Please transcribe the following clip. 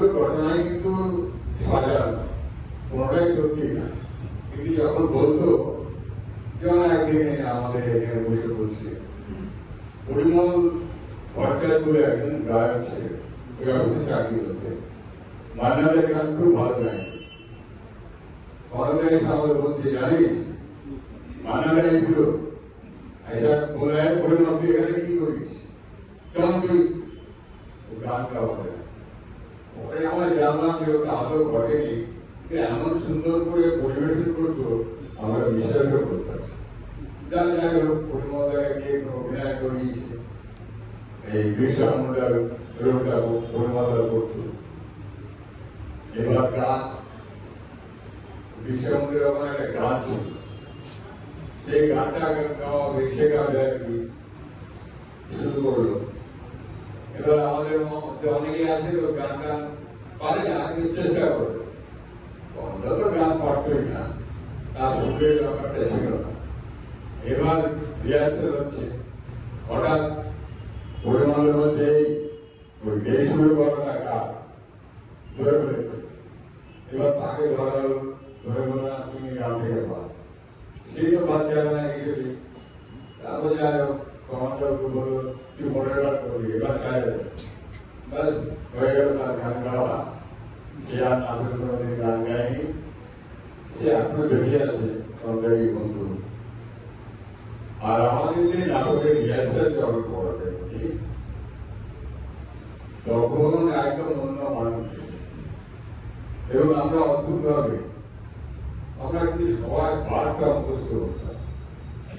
মধ্যে ঘটনায় কিন্তু পুনরায় সত্যি না। কিন্তু যখন বলতো আমাদের এখানে বসে বলছে? পরিমল গান খুব জানলাম যে ওটা আদৌ ঘটেনি এমন সুন্দর করে পরিবেশন করতো আমরা বিশ্বাসও করতাম যা যাই হোক পরিমলদাকে গিয়ে অভিনয় করিয়েছে এই বিশ্বমন্ডল রোগটা পরিমলদা করতো এবার গান বিশ্বমন্ডলের ওখানে একটা গান ছিল সেই গানটা গাওয়া বেশি গাবে আর কি শুরু করল এবার আমাদের মধ্যে অনেকেই আছে ওই দেশ শুরু করাটা কার ধরে ফেলেছে এবার তাকে ধরা হলো ধরে বলল না তুমি গান থেকে পা সেই তো বাদ যাবে না কিছুই তারপর যাই হোক কমান্ডার বলল তুই মনে রাখ করবি এবার ছাড়ে দে ব্যাস হয়ে গেল তার গান গাওয়া সে আর নামের কোনোদিন গান গায়নি সে এখনও বেঁচে বন্ধু আর আমাদের যে নাটকের রিহার্সাল যখন করাতে ঠিক তখন একদম অন্য মানুষ এবং আমরা অদ্ভুত ভাবে আমরা কিন্তু সবাই পাঠটা মুখস্থ করতাম